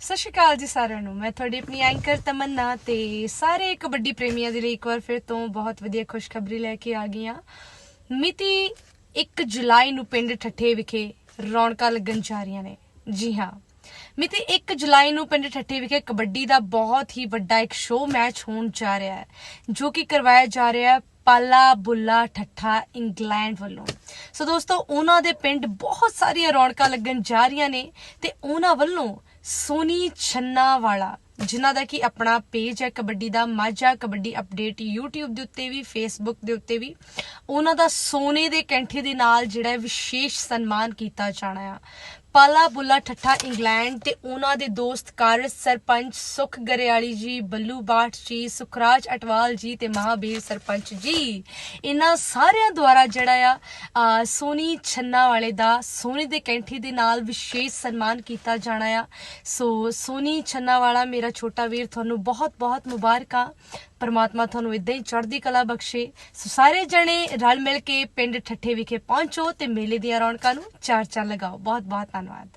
ਸਤਿ ਸ਼੍ਰੀ ਅਕਾਲ ਜੀ ਸਾਰਿਆਂ ਨੂੰ। ਮੈਂ ਤੁਹਾਡੀ ਆਪਣੀ ਐਂਕਰ ਤਮੰਨਾ ਤੇ ਸਾਰੇ ਕਬੱਡੀ ਪ੍ਰੇਮੀਆਂ ਦੇ ਲਈ ਇੱਕ ਵਾਰ ਫਿਰ ਤੋਂ ਬਹੁਤ ਵਧੀਆ ਖੁਸ਼ਖਬਰੀ ਲੈ ਕੇ ਆ ਗਈ ਹਾਂ। ਮਿਤੀ 1 ਜੁਲਾਈ ਨੂੰ ਪਿੰਡ ਠੱਠੇ ਵਿਖੇ ਰੌਣਕਾਂ ਲੱਗਣ ਜਾ ਰਹੀਆਂ ਨੇ। ਜੀ ਹਾਂ, ਮਿਤੀ 1 ਜੁਲਾਈ ਨੂੰ ਪਿੰਡ ਠੱਠੇ ਵਿਖੇ ਕਬੱਡੀ ਦਾ ਬਹੁਤ ਹੀ ਵੱਡਾ ਇੱਕ ਸ਼ੋਅ ਮੈਚ ਹੋਣ ਜਾ ਰਿਹਾ ਹੈ, ਜੋ ਕਿ ਕਰਵਾਇਆ ਜਾ ਰਿਹਾ ਹੈ ਪਾਲਾ ਬੁੱਲਾ ਠੱਠਾ ਇੰਗਲੈਂਡ ਵੱਲੋਂ। ਸੋ ਦੋਸਤੋ, ਉਹਨਾਂ ਦੇ ਪਿੰਡ ਬਹੁਤ ਸਾਰੀਆਂ ਰੌਣਕਾਂ ਲੱਗਣ ਜਾ ਰਹੀਆਂ ਨੇ ਤੇ ਉਹਨਾਂ ਵੱਲੋਂ ਸੋਨੀ ਛੰਨਾ ਵਾਲਾ ਜਿਨ੍ਹਾਂ ਦਾ ਕਿ ਆਪਣਾ ਪੇਜ ਹੈ, ਕਬੱਡੀ ਦਾ ਮਾਝਾ ਕਬੱਡੀ ਅਪਡੇਟ YouTube ਦੇ ਉੱਤੇ ਵੀ, Facebook ਦੇ ਉੱਤੇ ਵੀ। ਉਹਨਾਂ ਦਾ ਸੋਨੇ ਦੇ ਕੈਂਠੇ ਦੇ ਨਾਲ ਜਿਹੜਾ ਵਿਸ਼ੇਸ਼ ਸਨਮਾਨ ਕੀਤਾ ਜਾਣਾ ਆ। ਪਾਲਾ ਬੁੱਲਾ ਠੱਠਾ ਇੰਗਲੈਂਡ ਤੇ ਉਹਨਾਂ ਦੇ ਦੋਸਤ ਕਾਰਜ ਸਰਪੰਚ ਸੁਖ ਗਰੇਵਾਲੀ ਜੀ, ਬੱਲੂ ਬਾਠ ਜੀ, ਸੁਖਰਾਜ ਅਟਵਾਲ ਜੀ ਤੇ ਮਹਾਬੀਰ ਸਰਪੰਚ ਜੀ। ਇਹਨਾਂ ਸਾਰਿਆਂ ਦੁਆਰਾ ਜਿਹੜਾ ਆ ਸੋਨੀ ਛੰਨਾ ਵਾਲੇ ਦਾ, ਸੋਨੇ ਦੇ ਕੈਂਠੀ ਦੇ ਨਾਲ ਵਿਸ਼ੇਸ਼ ਸਨਮਾਨ ਕੀਤਾ ਜਾਣਾ ਆ। ਸੋ ਸੋਨੀ ਛੰਨਾ ਵਾਲਾ ਮੇਰਾ ਛੋਟਾ ਵੀਰ, ਤੁਹਾਨੂੰ ਬਹੁਤ ਬਹੁਤ ਮੁਬਾਰਕਾਂ। ਪਰਮਾਤਮਾ ਤੁਹਾਨੂੰ ਇਦਾਂ ਹੀ ਚੜ੍ਹਦੀ ਕਲਾ ਬਖਸ਼ੇ। ਸੋ ਸਾਰੇ ਜਣੇ ਰਲ ਮਿਲ ਕੇ ਪਿੰਡ ਠੱਠੇ ਵਿਖੇ ਪਹੁੰਚੋ ਤੇ ਮੇਲੇ ਦੀਆਂ ਰੌਣਕਾਂ ਨੂੰ ਚਾਰ ਚਾਰ ਲਗਾਓ। ਬਹੁਤ ਬਹੁਤ ধন্যবাদ